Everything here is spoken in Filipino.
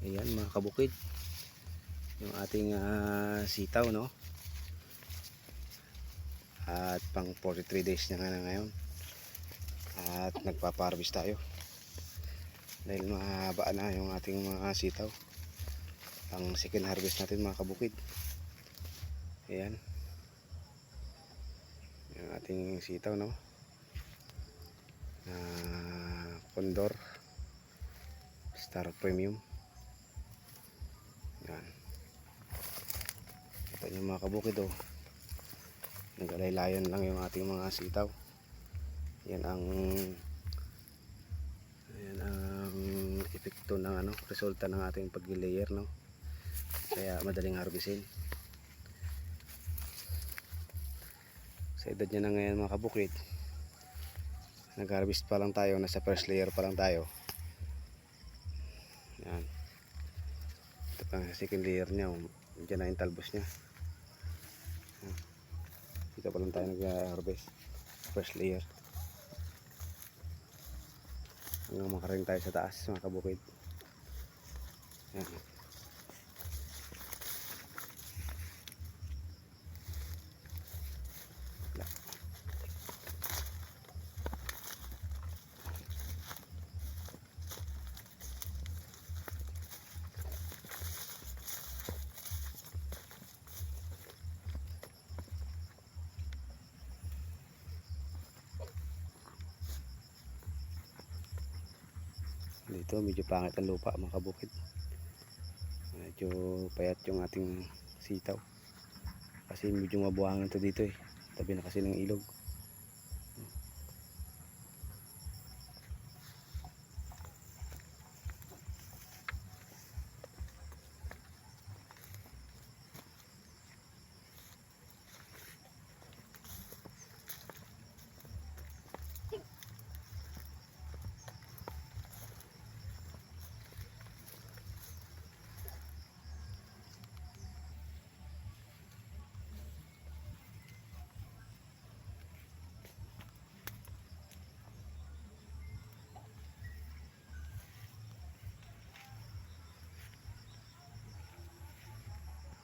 Ayan mga kabukid. Yung ating ah, sitaw no. At pang 43 days na nga na ngayon. At nagpaparvest tayo. Dahil mahaba na yung ating mga sitaw. Ang second harvest natin mga kabukid. Ayan. Yung ating sitaw no. Ah, Condor Star Premium. Yan. Ito yung mga kabukid oh. Nag-alaylayan lang yung ating mga sitaw. Yan ang yan ang epekto ng ano, resulta ng ating pag-layer no. Kaya madaling harvestin. Sa edad niya na ngayon mga kabukid. Nag-harvest pa lang tayo, nasa first layer pa lang tayo. Yan. Ito pa ang second layer niya. oh. Diyan na yung talbos niya. Dito pa lang tayo nag-harvest. First layer. Hanggang makarating tayo sa taas mga kabukid. Yan. Dito medyo pangit ang lupa mga kabukid. Medyo payat yung ating sitaw. Kasi medyo mabuhangin to dito eh. Tabi na kasi ng ilog.